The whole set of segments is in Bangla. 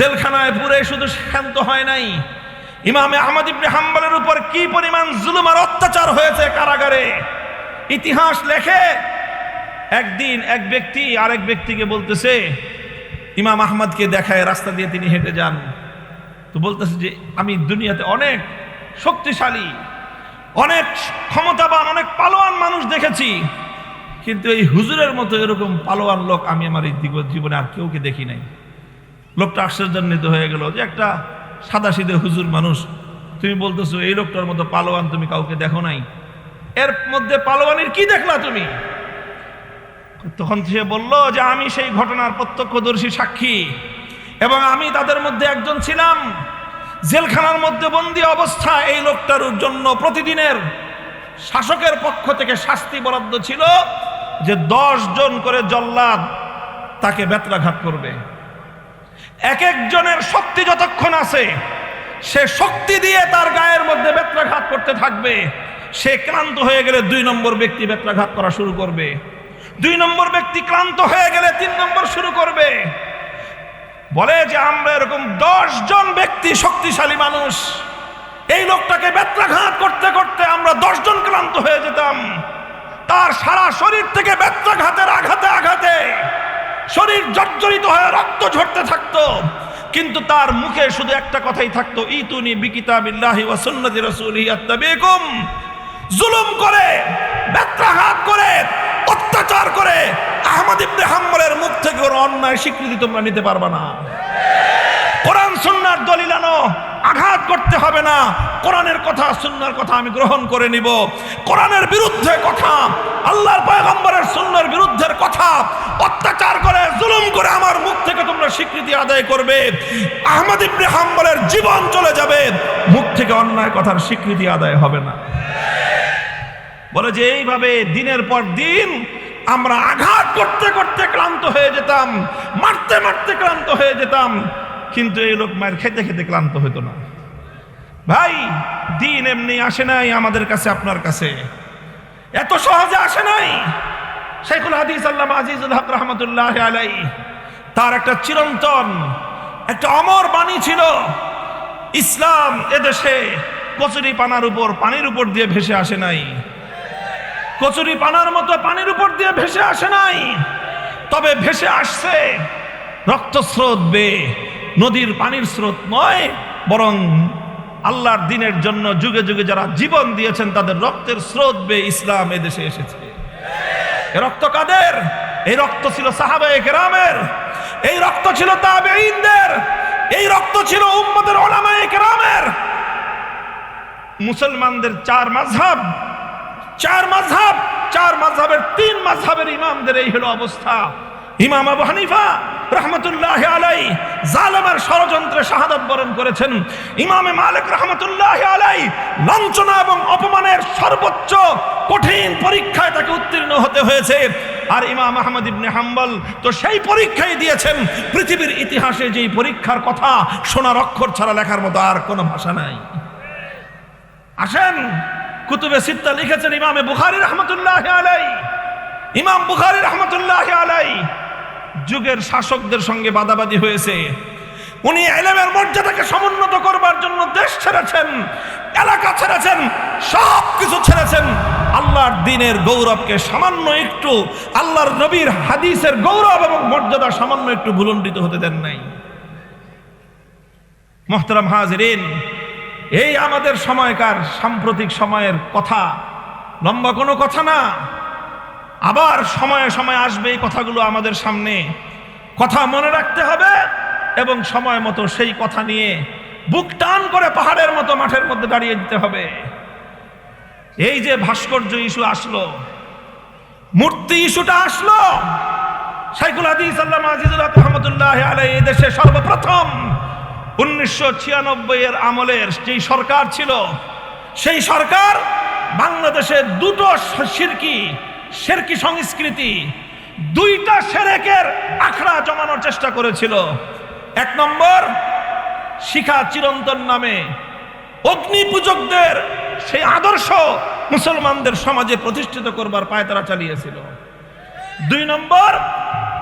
জেলখানায় পুরে শুধু শান্ত হয় নাই। ইমামে আহমদ ইবনে হাম্বলের উপর কি পরিমাণ জুলুম আর অত্যাচার হয়েছে কারাগারে? ইতিহাস লেখে একদিন এক ব্যক্তি আরেক ব্যক্তিকে বলতেছে, ইমাম আহমদকে দেখায় রাস্তা দিয়ে তিনি হেঁটে যান। তো বলতেছে যে, আমি দুনিয়াতে অনেক শক্তিশালী, অনেক ক্ষমতাবান, অনেক পালোয়ান মানুষ দেখেছি। কিন্তু এই হুজুরের মতো এরকম পালোয়ান লোক আমি আমার এই জীব- জীবনে আর কেউকে দেখি নাই। লোকটা আশ্চর্যান্বিত হয়ে গেল যে একটা সাদা সিধে হুজুর মানুষ, তুমি বলতেছো, এই লোকটার মতো পালোয়ান তুমি কাউকে দেখো নাই? এর মধ্যে পালোয়ানের কি দেখলা তুমি? তখন সে বলল যে, আমি সেই ঘটনার প্রত্যক্ষদর্শী সাক্ষী এবং আমি তাদের মধ্যে একজন ছিলাম। জেলখানার মধ্যে বন্দি অবস্থা এই লোকটার জন্য প্রতিদিনের শাসকের পক্ষ থেকে শাস্তি বরাদ্দ ছিল যে দশ জন করে জল্লাদ তাকে বেত্রাঘাত করবে। এক একজনের শক্তি যতক্ষণ আছে, সে শক্তি দিয়ে তার গায়ের মধ্যে বেত্রাঘাত করতে থাকবে। সে ক্লান্ত হয়ে গেলে দুই নম্বর ব্যক্তি বেত্রাঘাত করা শুরু করবে। দুই নম্বর ব্যক্তি ক্লান্ত হয়ে গেলে তিন নম্বর শুরু করবে। বলে যে, আমরা এরকম দশ জন ব্যক্তি শক্তিশালী মানুষ। এই লোকটাকে বেত্রাঘাত করতে করতে আমরা দশ জন ক্লান্ত হয়ে যেতাম। তার সারা শরীর থেকে বেত্রাঘাতের আঘাতে আঘাতে শরীর জর্জরিত হয়ে রক্ত ঝরতে থাকতো। কিন্তু তার মুখে শুধু একটা কথাই থাকতো, ইতুনি বিকিতাবিল্লাহি ওয়া সুন্নতি রাসূলিহি আত্তাবিকুম। জুলুম করে, বেত্রাঘাত করে, অত্যাচার করে, আহমদ ইবনে হাম্বলের মুখ থেকে ওর অন্যায় স্বীকৃতি তোমরা নিতে পারবে না। কোরআন, সুন্নার দলিল আনো, আঘাত করতে হবে না। কোরআনের কথা, সুন্নার কথা আমি গ্রহণ করে নিব। কোরআনের বিরুদ্ধে কথা আদায় করবে। আহমদ ইবনে হাম্বলের জীবন চলে যাবে। মুখ থেকে অন্যায় কথার স্বীকৃতি আদায় হবে না। বলে যে, এইভাবে দিনের পর দিন আমরা আঘাত করতে করতে ক্লান্ত হয়ে যেতাম, মারতে মারতে ক্লান্ত হয়ে যেতাম। কিন্তু এই লোক মায়ের খেতে খেতে ক্লান্ত হতো না। ভাই, দিন এমনি আসে নাই আমাদের কাছে, আপনার কাছে। এত সহজে আসে নাই। শেখুল হাদিস আল্লাহ আজিজুল হক রহমতুল্লাহ আলাই তার একটা চিরন্তন, একটা অমর বাণী ছিল। ইসলাম এদেশে কচুরি পানার উপর, পানির উপর দিয়ে ভেসে আসে নাই। কচুরি পানার মতো পানির উপর দিয়ে ভেসে আসে নাই। তবে ভেসে আসছে রক্তস্রোত বে, নদীর পানির স্রোত নয়, বরং আল্লাহর দিনের জন্য যুগে যুগে যারা জীবন দিয়েছেন, তাদের রক্তের স্রোত বে ইসলাম এদেশে এসেছে। রক্ত কাদের? এই রক্ত ছিল সাহাবায়ে কেরামের। এই রক্ত ছিল তাবেঈনদের, এই রক্ত ছিল উম্মতের ওলামায়ে কেরামের। মুসলমানদের চার মাযহাব চার মাযহাব, চার মাযহাবের তিন মাযহাবের ইমামদের এই হলো অবস্থা। ইমাম আবু হানিফা রহমতুল্লাহ আলাই জালেমের ষড়যন্ত্রে শাহাদাত বরণ করেছেন। ইমামে মালিক রহমতুল্লাহ আলাই লাঞ্ছনা এবং অপমানের সর্বোচ্চ কঠিন পরীক্ষায় তাকে উত্তীর্ণ হতে হয়েছে। আর ইমাম আহমদ ইবনে হাম্বল তো সেই পরীক্ষাই দিয়েছেন, পৃথিবীর ইতিহাসে যেই পরীক্ষার কথা সোনার অক্ষর ছাড়া লেখার মতো আর কোনো ভাষা নাই। আসেন, কুতুবে সিত্তা লিখেছেন ইমামে বুখারি রহমতুল্লাহ আলাই ইমাম বুখারি রহমতুল্লাহ আলাই যুগের শাসকদের সঙ্গে বাদাবাদি হয়েছে। উনি এলেমের মর্যাদাকে সমুন্নত করবার জন্য দেশ ছেড়েছেন, এলাকা ছেড়েছেন সব কিছু ছেড়েছেন। আল্লাহর দিনের গৌরবকে সামান্য একটু, আল্লাহর নবীর হাদিসের গৌরব এবং মর্যাদা সামান্য একটু ভুলণ্ডিত হতে দেন নাই। মোহতরম হাজরিন, এই আমাদের সময়কার সাম্প্রতিক সময়ের কথা লম্বা কোনো কথা না। আবার সময়ে সময়ে আসবে এই কথাগুলো আমাদের সামনে। কথা মনে রাখতে হবে এবং সময় মতো সেই কথা নিয়ে বুক টান করে পাহাড়ের মতো মাঠের মধ্যে দাঁড়িয়ে দিতে হবে। এই যে ভাস্কর্য ইস্যু আসলো, মূর্তি ইস্যুটা আসলো শাইকুল হাদিস আল্লাহ আজিজুল রহমতুল্লাহ আলাই এই দেশে সর্বপ্রথম উনিশশো ছিয়ানব্বই এর আমলের যেই সরকার ছিল, সেই সরকার বাংলাদেশে দুটো শিরকি শেরকি সংস্কৃতি দুইটা সেরেকের আখড়া জমানোর চেষ্টা করেছিল। এক নম্বর, শিখা চিরন্তন নামে অগ্নি পূজকদের সেই আদর্শ মুসলমানদের সমাজে প্রতিষ্ঠিত করবার পায় তারা চালিয়েছিল। দুই নম্বর,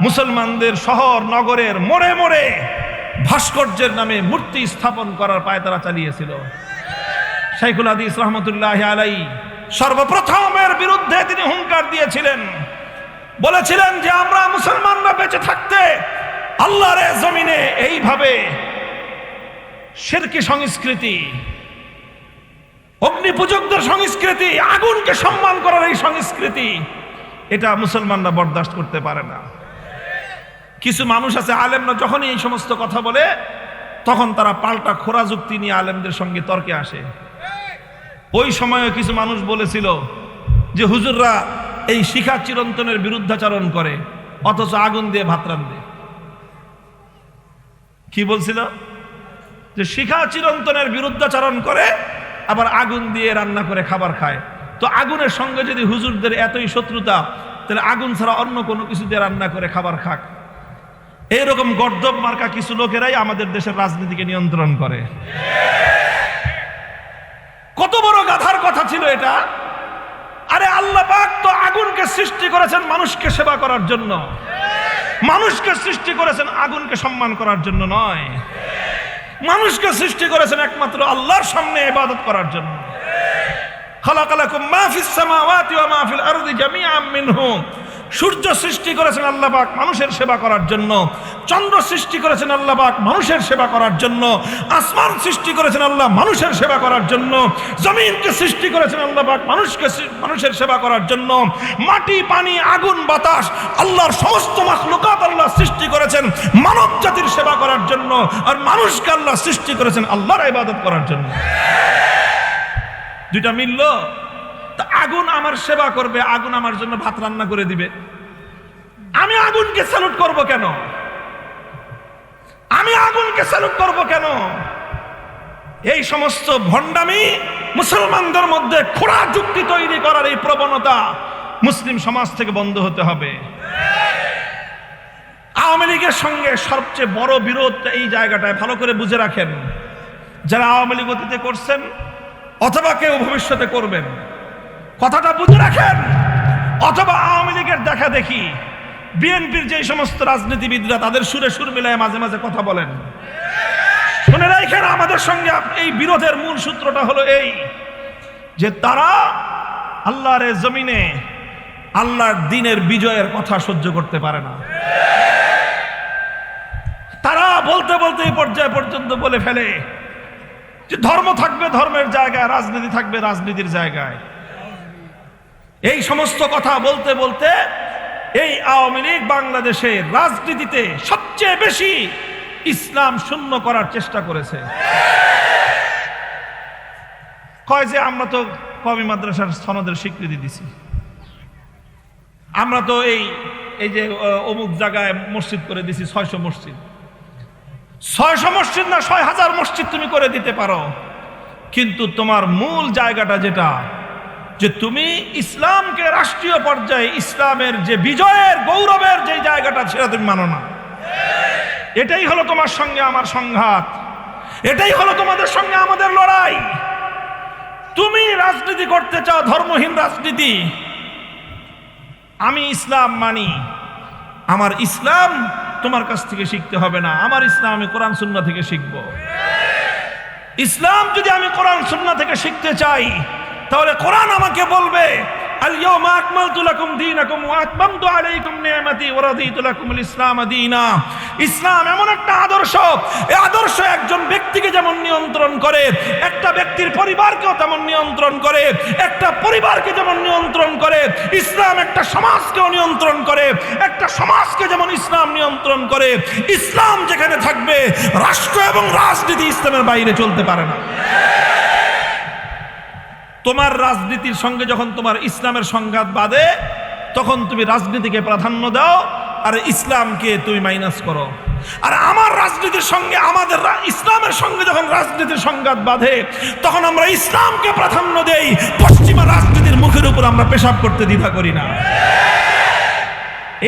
মুসলমানদের শহর নগরের মোড়ে মোড়ে ভাস্কর্যের নামে মূর্তি স্থাপন করার পায় তারা চালিয়েছিল। শাইখুল হাদিস রহমতুল্লাহ আলাই সর্বপ্রথমের বিরুদ্ধে তিনি হুঙ্কার দিয়েছিলেন। বলেছিলেন যে আমরা মুসলমানরা বেঁচে থাকতে আল্লাহর জমিনে এইভাবে শিরকি সংস্কৃতি অগ্নি পূজকদের সংস্কৃতি, আগুনকে সম্মান করার এই সংস্কৃতি, এটা মুসলমানরা বরদাস্ত করতে পারে না। কিছু মানুষ আছে, আলেমরা যখনই এই সমস্ত কথা বলে, তখন তারা পাল্টা খোরা যুক্তি নিয়ে আলেমদের সঙ্গে তর্কে আসে। ওই সময়ে কিছু মানুষ বলেছিল যে হুজুররা এই শিখা চিরন্তনের বিরুদ্ধাচরণ করে, অথচ আগুন দিয়ে ভাত রান্ধে কি বলছিল? যে শিখা চিরন্তনের বিরুদ্ধাচরণ করে, আবার আগুন দিয়ে রান্না করে খাবার খায়। তো আগুনের সঙ্গে যদি হুজুরদের এতই শত্রুতা, তাহলে আগুন ছাড়া অন্য কোনো কিছু দিয়ে রান্না করে খাবার খাক। এইরকম গর্দব মার্কা কিছু লোকেরাই আমাদের দেশের রাজনীতিকে নিয়ন্ত্রণ করে। কত বড় গাধার কথা ছিল এটা। আরে আল্লাহ পাক তো আগুনকে সৃষ্টি করেছেন মানুষকে সেবা করার জন্য। মানুষকে সৃষ্টি করেছেন আগুনকে সম্মান করার জন্য নয়। মানুষকে সৃষ্টি করেছেন একমাত্র আল্লাহর সামনে ইবাদত করার জন্য। খালাকালাকুম মা ফিস সামাওয়াতি ওয়া মা ফিল আরদি জামিআম মিনহু। সূর্য সৃষ্টি করেছেন আল্লাহ পাক মানুষের সেবা করার জন্য। চন্দ্র সৃষ্টি করেছেন আল্লাহ পাক মানুষের সেবা করার জন্য। আসমান সৃষ্টি করেছেন আল্লাহ মানুষের সেবা করার জন্য। জমিনকে সৃষ্টি করেছেন আল্লাহ পাক মানুষকে মানুষের সেবা করার জন্য। মাটি, পানি, আগুন, বাতাস আল্লাহর সমস্ত মাখলুকাত আল্লাহ সৃষ্টি করেছেন মানব জাতির সেবা করার জন্য আর মানুষকে আল্লাহ সৃষ্টি করেছেন আল্লাহর ইবাদত করার জন্য। দুইটা মিলল? আগুন আমার সেবা করবে, আগুন আমার জন্য ভাত রান্না করে দিবে। আমি আগুনকে স্যালুট করব কেন? আমি আগুনকে স্যালুট করব কেন? এই সমস্ত ভণ্ডামি মুসলমানদের মধ্যে খোড়া যুক্তি তৈরি করার এই প্রবণতা মুসলিম সমাজ থেকে বন্ধ হতে হবে। আওয়ামী লীগের সঙ্গে সবচেয়ে বড় বিরোধ এই জায়গাটায় ভালো করে বুঝে রাখেন। যারা আওয়ামী লীগ অতীতে করছেন, অথবা কেউ ভবিষ্যতে করবেন। কথাটা বুঝে রাখেন। অথবা আওয়ামী লীগের দেখা দেখি, বিএনপির যে সমস্ত রাজনীতিবিদরা তাদের সুরে সুর মিলায় মাঝে মাঝে কথা বলেন। শুনে রাখেন, আমাদের সঙ্গে এই বিরোধের মূল সূত্রটা হলো এই, যে তারা আল্লাহর জমিনে আল্লাহর দিনের বিজয়ের কথা সহ্য করতে পারে না। তারা বলতে বলতে এই পর্যায় পর্যন্ত বলে ফেলে যে ধর্ম থাকবে ধর্মের জায়গায়, রাজনীতি থাকবে রাজনীতির জায়গায়। এই সমস্ত কথা বলতে বলতে এই আওয়ামী লীগ বাংলাদেশের রাজনীতিতে সবচেয়ে বেশি ইসলাম শূন্য করার চেষ্টা করেছে। কয় যে, আমরা তো কবি মাদ্রাসার সনদের স্বীকৃতি দিছি। আমরা তো এই এই যে অমুক জায়গায় মসজিদ করে দিছি, ছয়শো মসজিদ। ছয়শো মসজিদ না, ছয় হাজার মসজিদ তুমি করে দিতে পারো। কিন্তু তোমার মূল জায়গাটা যেটা যে তুমি ইসলামকে রাষ্ট্রীয় পর্যায়ে ইসলামের যে বিজয়ের গৌরবের যে জায়গাটা, সেটা তুমি মানো না। এটাই হলো তোমার সঙ্গে আমার সংঘাত। এটাই হলো তোমাদের সঙ্গে আমাদের লড়াই। তুমি রাজনীতি করতে চাও, ধর্মহীন রাজনীতি। আমি ইসলাম মানি। আমার ইসলাম তোমার কাছ থেকে শিখতে হবে না। আমার ইসলাম আমি কোরআন সুন্না থেকে শিখব। ইসলাম যদি আমি কোরআন সুন্না থেকে শিখতে চাই তাহলে কোরআন আমাকে বলবে ইসলাম এমন একটা আদর্শ আদর্শ একজন ব্যক্তিকে যেমন নিয়ন্ত্রণ করে, একটা ব্যক্তির পরিবারকেও তেমন নিয়ন্ত্রণ করে, একটা পরিবারকে যেমন নিয়ন্ত্রণ করে, ইসলাম একটা সমাজকেও নিয়ন্ত্রণ করে, একটা সমাজকে যেমন ইসলাম নিয়ন্ত্রণ করে, ইসলাম যেখানে থাকবে, রাষ্ট্র এবং রাজনীতি ইসলামের বাইরে চলতে পারে না। তোমার রাজনীতির সঙ্গে যখন তোমার ইসলামের সংঘাত বাঁধে, তখন তুমি রাজনীতিকে প্রাধান্য দাও, আর ইসলামকে তুমি মাইনাস করো। আর আমার রাজনীতির সঙ্গে, আমাদের ইসলামের সঙ্গে যখন রাজনীতির সংঘাত বাঁধে, তখন আমরা ইসলামকে প্রাধান্য দেই। পশ্চিমা রাজনীতির মুখের উপর আমরা পেশাব করতে দ্বিধা করি না।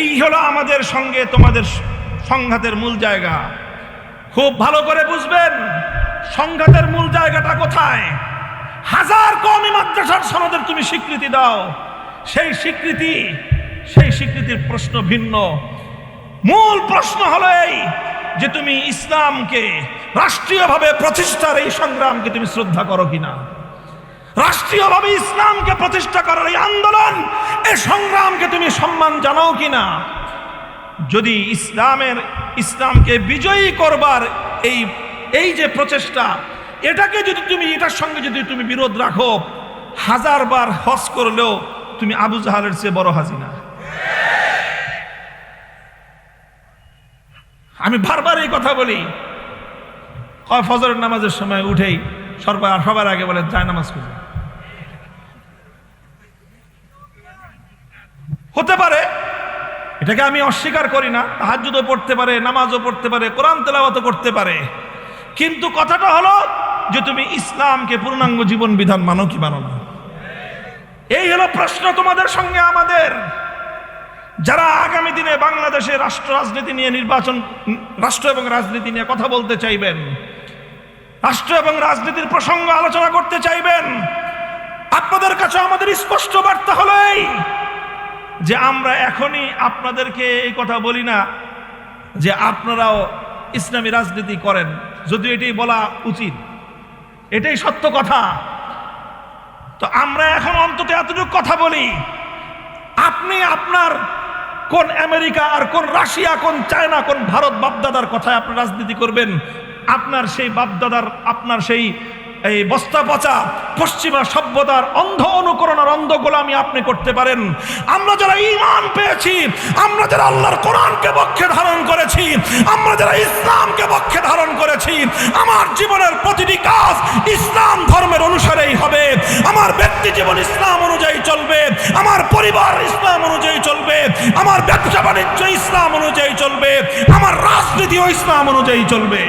এই হলো আমাদের সঙ্গে তোমাদের সংঘাতের মূল জায়গা। খুব ভালো করে বুঝবেন, সংঘাতের মূল জায়গাটা কোথায়? হাজার কমই মাদ্রাসার সনদের তুমি স্বীকৃতি দাও। সেই স্বীকৃতি, সেই স্বীকৃতির প্রশ্ন ভিন্ন। মূল প্রশ্ন হলো এই যে তুমি ইসলামকে রাষ্ট্রীয়ভাবে প্রতিষ্ঠার এই সংগ্রামকে তুমি শ্রদ্ধা করো কিনা? রাষ্ট্রীয়ভাবে ইসলামকে প্রতিষ্ঠা করার এই আন্দোলন এই সংগ্রামকে তুমি সম্মান জানাও কিনা? যদি ইসলামের, ইসলামকে বিজয়ী করবার এই এই যে প্রচেষ্টা এটাকে যদি তুমি, এটার সঙ্গে যদি তুমি বিরোধ রাখো হাজারবার হজ করলেও তুমি আবু জাহালের চেয়ে বড় হাজিনা। আমি বারবার এই কথা বলি। ফজরের নামাজের সময় উঠেই সর্বার সবার আগে বলে, যায় নামাজ খুঁজে হতে পারে, এটাকে আমি অস্বীকার করি না তাহাজুদও পড়তে পারে, নামাজও পড়তে পারে, কোরআন তেলাওয়াতও করতে পারে। কিন্তু কথাটা হলো যে তুমি ইসলামকে পূর্ণাঙ্গ জীবন বিধান মানো কি মানো না? এই হলো প্রশ্ন তোমাদের সঙ্গে আমাদের। যারা আগামী দিনে বাংলাদেশে রাষ্ট্র রাজনীতি নিয়ে নির্বাচন, রাষ্ট্র এবং রাজনীতি নিয়ে কথা বলতে চাইবেন, রাষ্ট্র এবং রাজনীতির প্রসঙ্গ আলোচনা করতে চাইবেন, আপনাদের কাছে আমাদের স্পষ্ট বার্তা হলো এই যে আমরা এখনই আপনাদেরকে এই কথা বলি না যে আপনারাও ইসলামী রাজনীতি করেন, যদিও এটি বলা উচিত। এটাই সত্য কথা। তো আমরা এখন অন্তত এতটুকু কথা বলি, আপনি আপনার কোন আমেরিকা আর কোন রাশিয়া, কোন চায়না, কোন ভারত বাপদাদার কথায় আপনি রাজনীতি করবেন? আপনার সেই বাপদাদার, আপনার সেই এই বস্তা পচা, পশ্চিমা সভ্যতার অন্ধ অনুকরণ আর অন্ধ গোলামি আপনি করতে পারেন। আমরা যারা ইমান পেয়েছি, আমরা যারা আল্লাহর কোরআনকে পক্ষে ধারণ করেছি, আমরা যারা ইসলামকে পক্ষে ধারণ করেছি, আমার জীবনের প্রতিটি কাজ ইসলাম ধর্মের অনুসারেই হবে। আমার ব্যক্তি জীবন ইসলাম অনুযায়ী চলবে, আমার পরিবার ইসলাম অনুযায়ী চলবে, আমার ব্যবসা বাণিজ্য ইসলাম অনুযায়ী চলবে, আমার রাজনীতিও ইসলাম অনুযায়ী চলবে।